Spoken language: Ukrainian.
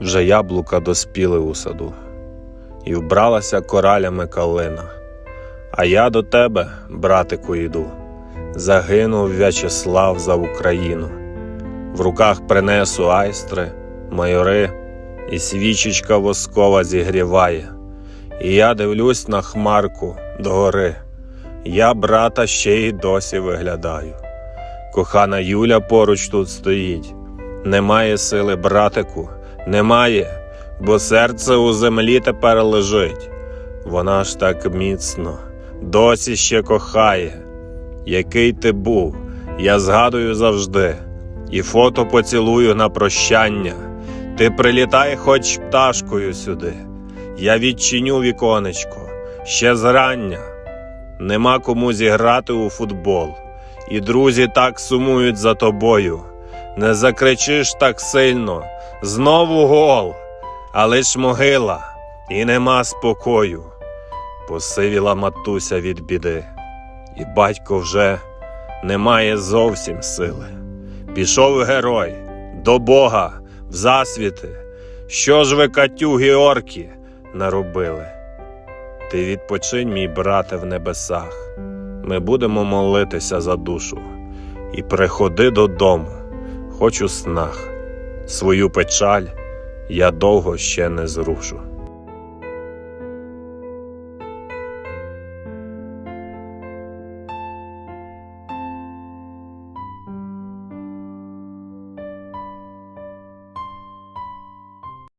Вже яблука доспіли у саду, і вбралася коралями калина. А я до тебе, братику, йду, загинув В'ячеслав за Україну. В руках принесу айстри, майори, і свічечка воскова зігріває. І я дивлюсь на хмарку догори. Я брата ще й досі виглядаю. Кохана Юля поруч тут стоїть. Немає сили, братику, немає, бо серце у землі тепер лежить. Вона ж так міцно, досі ще кохає. Який ти був, я згадую завжди, і фото поцілую на прощання. Ти прилітай хоч пташкою сюди. Я відчиню віконечко ще зрання. Нема кому зіграти у футбол, і друзі так сумують за тобою. Не закричиш так сильно, знову гол, але ж могила, і нема спокою. Посивіла матуся від біди, і батько вже не має зовсім сили. Пішов герой до Бога в засвіти. Що ж ви, Катюги орки, наробили? Ти відпочинь, мій брате, в небесах. Ми будемо молитися за душу. І приходи додому, хоч у снах. Свою печаль я довго ще не зрушу.